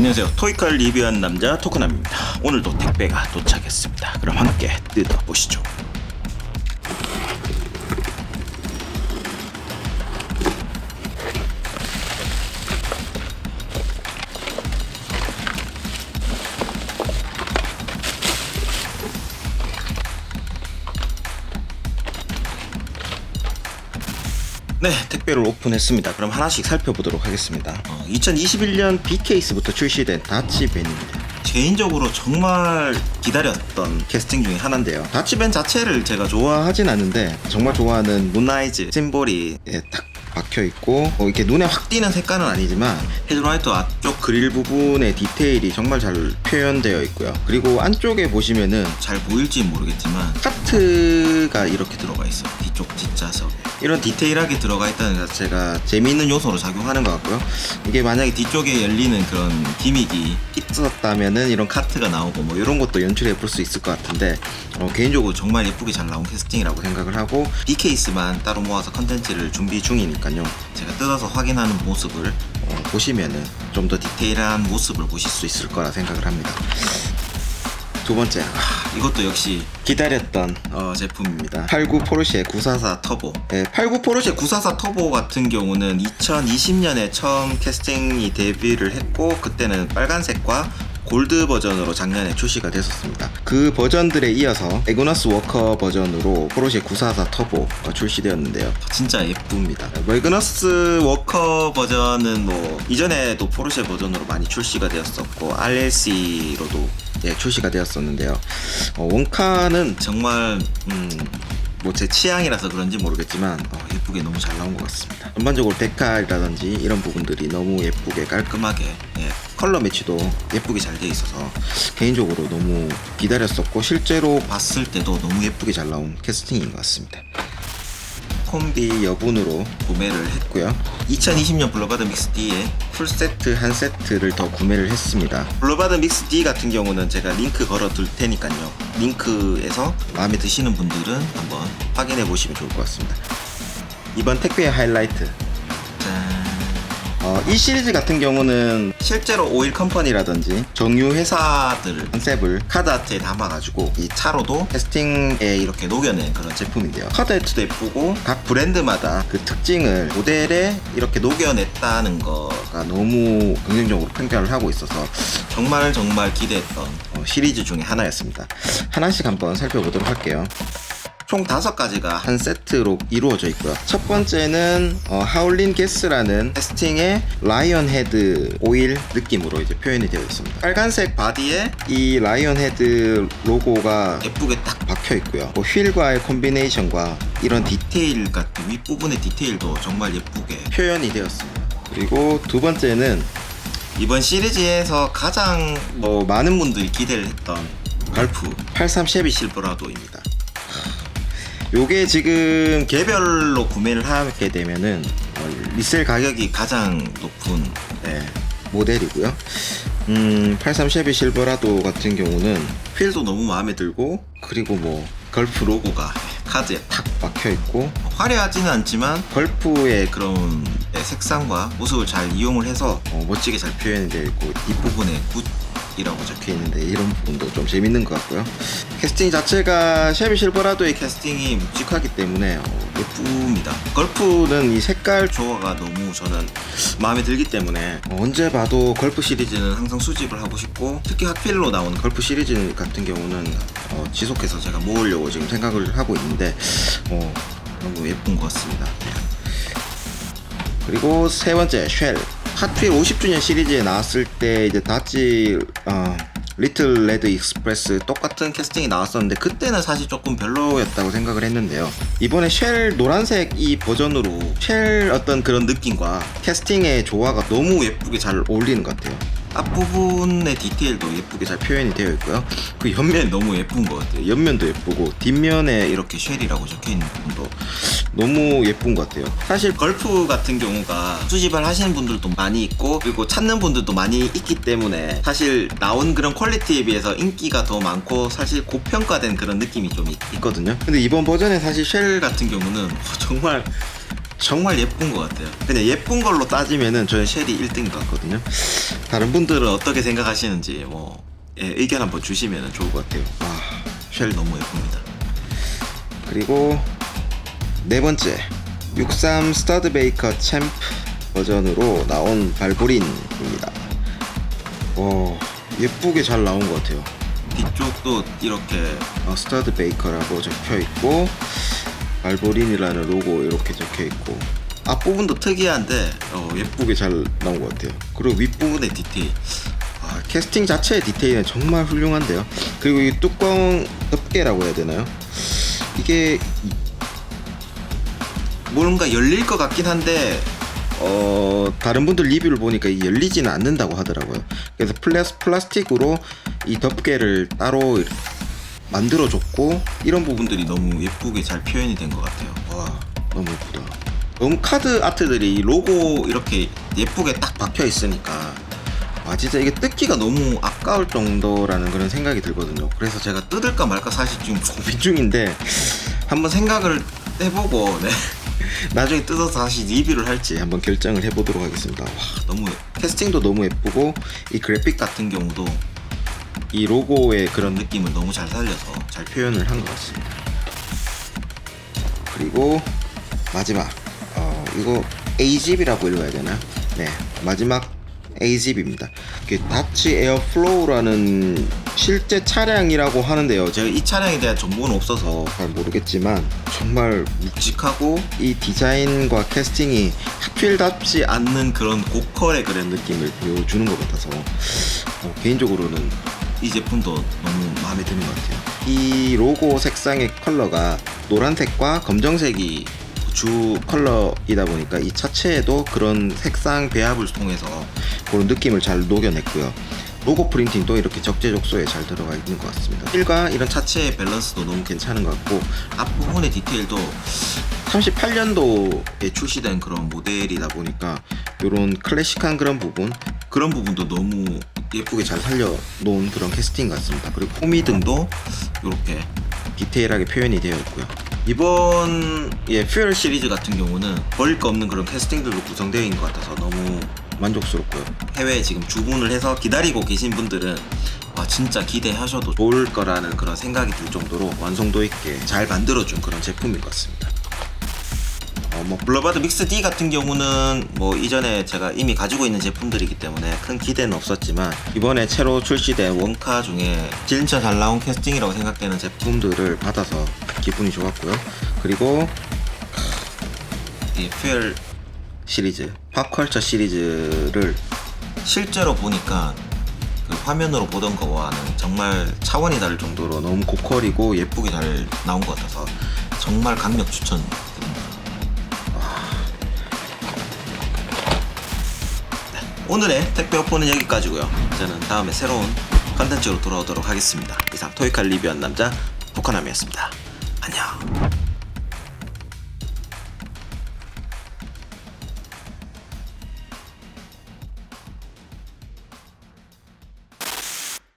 안녕하세요. 토이칼 리뷰한 남자 토크남입니다. 오늘도 택배가 도착했습니다. 그럼 함께 뜯어보시죠. 네, 택배를 오픈했습니다. 그럼 하나씩 살펴보도록 하겠습니다. 2021년 B케이스부터 출시된 다치벤입니다. 개인적으로 정말 기다렸던 캐스팅 중에 하나인데요. 다치벤 자체를 제가 좋아하진 않는데 정말 좋아하는 문나이즈 심볼이 예, 딱 박혀 있고 뭐 이렇게 눈에 확 띄는 색깔은 아니지만 헤드라이트 앞쪽 그릴 부분의 디테일이 정말 잘 표현되어 있고요. 그리고 안쪽에 보시면은 잘 보일지 모르겠지만 카트가 이렇게 들어가 있어요. 뒤쪽 뒷좌석 이런 디테일하게 들어가 있다는 것 자체가 재미있는 요소로 작용하는 것 같고요. 이게 만약에 뒤쪽에 열리는 그런 기믹이 있었다면은 이런 카트가 나오고 뭐 이런 것도 연출해 볼 수 있을 것 같은데 어, 개인적으로 정말 예쁘게 잘 나온 캐스팅이라고 생각을 하고 B 케이스만 따로 모아서 컨텐츠를 준비 중이니까요. 제가 뜯어서 확인하는 모습을 어, 보시면은 좀 더 디테일한 모습을 보실 수 있을 거라 생각을 합니다. 두 번째, 아, 이것도 역시 기다렸던 어, 제품입니다. 89 포르쉐 944 터보. 네, 89 포르쉐 944 터보 같은 경우는 2020년에 처음 캐스팅이 데뷔를 했고 그때는 빨간색과 골드 버전으로 작년에 출시가 됐었습니다. 그 버전들에 이어서 에그너스 워커 버전으로 포르쉐 944 터보가 출시되었는데요. 진짜 예쁩니다. 에그너스 워커 버전은 뭐 이전에도 포르쉐 버전으로 많이 출시가 되었었고 RLC로도 예, 출시가 되었었는데요. 어, 원카는 정말 음, 뭐 제 취향이라서 그런지 모르겠지만 어, 예쁘게 너무 잘 나온 것 같습니다. 전반적으로 데칼이라든지 이런 부분들이 너무 예쁘게 깔끔하게 예, 컬러 매치도 예쁘게 잘돼 있어서 개인적으로 너무 기다렸었고 실제로 봤을 때도 너무 예쁘게 잘 나온 캐스팅인 것 같습니다. 콤비 여분으로 구매를 했고요. 2020년 블러바드 믹스 D에 풀세트 한 세트를 더 구매를 했습니다. 블러바드 믹스 D 같은 경우는 제가 링크 걸어 둘 테니까요. 링크에서 마음에 드시는 분들은 한번 확인해 보시면 좋을 것 같습니다. 이번 택배의 하이라이트. 짠. 어, 이 시리즈 같은 경우는 실제로 오일 컴퍼니라든지 정유 회사들 컨셉을 카드 아트에 담아가지고 이 차로도 테스팅에 이렇게 녹여낸 그런 제품인데요. 카드 아트도 예쁘고 각 브랜드마다 그 특징을 모델에 이렇게 녹여냈다는 거가 너무 긍정적으로 평가를 하고 있어서 정말 정말 기대했던 어, 시리즈 중에 하나였습니다. 하나씩 한번 살펴보도록 할게요. 총 다섯 가지가 한 세트로 이루어져 있고요. 첫 번째는 어, 하울린 게스라는 테스팅의 라이언 헤드 오일 느낌으로 이제 표현이 되어 있습니다. 빨간색 바디에 이 라이언 헤드 로고가 예쁘게 딱 박혀 있고요. 뭐 휠과의 콤비네이션과 이런 디테일 같은 윗부분의 디테일도 정말 예쁘게 표현이 되었습니다. 그리고 두 번째는 이번 시리즈에서 가장 뭐 많은 분들이 기대를 했던 갈프 83 쉐비 실버라도입니다. 요게 지금 개별로 구매를 하게 되면은 어, 리셀 가격이 가장 높은 네, 모델이고요. 음, 83 쉐비 실버라도 같은 경우는 휠도 너무 마음에 들고 그리고 뭐 걸프 로고가 카드에 탁 박혀 있고 화려하지는 않지만 걸프의 그런 네, 색상과 모습을 잘 이용을 해서 어, 멋지게 잘 표현이 되어 있고 뒷부분에 굿 이라고 적혀 있는데 이런 부분도 좀 재밌는 것 같고요. 캐스팅 자체가 쉐비 실버라도의 캐스팅이 묵직하기 때문에 어, 예쁩니다. 걸프는 이 색깔 조화가 너무 저는 마음에 들기 때문에 어, 언제 봐도 걸프 시리즈는 항상 수집을 하고 싶고 특히 핫필로 나온 걸프 시리즈 같은 경우는 어, 지속해서 제가 모으려고 지금 생각을 하고 있는데 어, 너무 예쁜 것 같습니다. 그리고 세 번째 쉘 핫휠 50주년 시리즈에 나왔을 때 이제 다치 어, 리틀 레드 익스프레스 똑같은 캐스팅이 나왔었는데 그때는 사실 조금 별로였다고 생각을 했는데요. 이번에 쉘 노란색 이 버전으로 쉘 어떤 그런 느낌과 캐스팅의 조화가 너무 예쁘게 잘 어울리는 것 같아요 앞부분의 디테일도 예쁘게 잘 표현이 되어 있고요. 그 옆면 너무 예쁜 것 같아요. 옆면도 예쁘고 뒷면에 이렇게 쉘이라고 적혀 있는 부분도 너무 예쁜 것 같아요. 사실 걸프 같은 경우가 수집을 하시는 분들도 많이 있고 그리고 찾는 분들도 많이 있기 때문에 사실 나온 그런 퀄리티에 비해서 인기가 더 많고 사실 고평가된 그런 느낌이 좀 있, 거든요 근데 이번 버전에 사실 쉘 같은 경우는 정말 정말 예쁜 것 같아요. 그냥 예쁜 걸로 따지면은 저는 쉘이 1등인 것 같거든요. 다른 분들은 어떻게 생각하시는지 뭐 예, 의견 한번 주시면 좋을 것 같아요. 와, 쉘 너무 예쁩니다. 그리고 네 번째 63 스타드 베이커 챔프 버전으로 나온 발브린입니다. 와 예쁘게 잘 나온 것 같아요. 뒤쪽도 이렇게 어, 스타드 베이커라고 적혀 있고 발브린이라는 로고 이렇게 적혀 있고 앞부분도 특이한데 어, 예쁘게 잘 나온 것 같아요. 그리고 윗부분의 디테일 아, 캐스팅 자체의 디테일은 정말 훌륭한데요. 그리고 이 뚜껑 덮개라고 해야 되나요? 이게 이- 뭔가 열릴 것 같긴 한데 어 다른 분들 리뷰를 보니까 이 열리지는 않는다고 하더라고요. 그래서 플라스 플라스틱으로 이 덮개를 따로 만들어 줬고 이런 부분들이 너무 예쁘게 잘 표현이 된 것 같아요. 와 너무 예쁘다. 너무 카드 아트들이 이 로고 이렇게 예쁘게 딱 박혀 있으니까 아 진짜 이게 뜯기가 너무 아까울 정도라는 그런 생각이 들거든요. 그래서 제가 뜯을까 말까 사실 지금 고민 중인데 한번 생각을 해보고 네. 나중에 뜯어서 다시 리뷰를 할지 한번 결정을 해보도록 하겠습니다. 와 너무 캐스팅도 너무 예쁘고 이 그래픽 같은 경우도 이 로고의 그런 느낌을 너무 잘 살려서 잘 표현을 한 것 같습니다. 그리고 마지막 어, 이거 A집이라고 읽어야 되나? 네 마지막 A집입니다. 다치 에어플로우라는 실제 차량이라고 하는데요. 제가 이 차량에 대한 정보는 없어서 잘 모르겠지만 정말 묵직하고 이 디자인과 캐스팅이 하필답지 않는 그런 고퀄의 그런 느낌을 보여주는 것 같아서 어, 개인적으로는 이 제품도 너무 마음에 드는 것 같아요. 이 로고 색상의 컬러가 노란색과 검정색이 주 컬러이다 보니까 이 차체에도 그런 색상 배합을 통해서 그런 느낌을 잘 녹여냈고요. 로고 프린팅도 이렇게 적재적소에 잘 들어가 있는 것 같습니다. 휠과 이런 차체의 밸런스도 너무 괜찮은 것 같고 앞부분의 디테일도 38년도에 출시된 그런 모델이다 보니까 이런 클래식한 그런 부분 그런 부분도 너무 예쁘게 잘 살려놓은 그런 캐스팅 같습니다. 그리고 호미 등도 이렇게 디테일하게 표현이 되어 있고요. 이번 예, 퓨얼 시리즈 같은 경우는 버릴 거 없는 그런 캐스팅들로 구성되어 있는 것 같아서 너무 만족스럽고요. 해외에 지금 주문을 해서 기다리고 계신 분들은 와 진짜 기대하셔도 좋을 거라는 그런 생각이 들 정도로 완성도 있게 잘 만들어준 그런 제품인 것 같습니다. 어, 뭐 블러바드 믹스 D 같은 경우는 뭐 이전에 제가 이미 가지고 있는 제품들이기 때문에 큰 기대는 없었지만 이번에 새로 출시된 원카 중에 진짜 잘 나온 캐스팅이라고 생각되는 제품들을 받아서 기분이 좋았고요. 그리고 이 퓨얼 시리즈, 팝컬처 시리즈를 실제로 보니까 그 화면으로 보던 거와는 정말 차원이 다를 정도로 너무 고퀄이고 예쁘게 잘 나온 것 같아서 정말 강력 추천 오늘의 택배 오픈은 여기까지고요. 저는 다음에 새로운 컨텐츠로 돌아오도록 하겠습니다. 이상 토이칼 리뷰한 남자 포카남이었습니다. 안녕.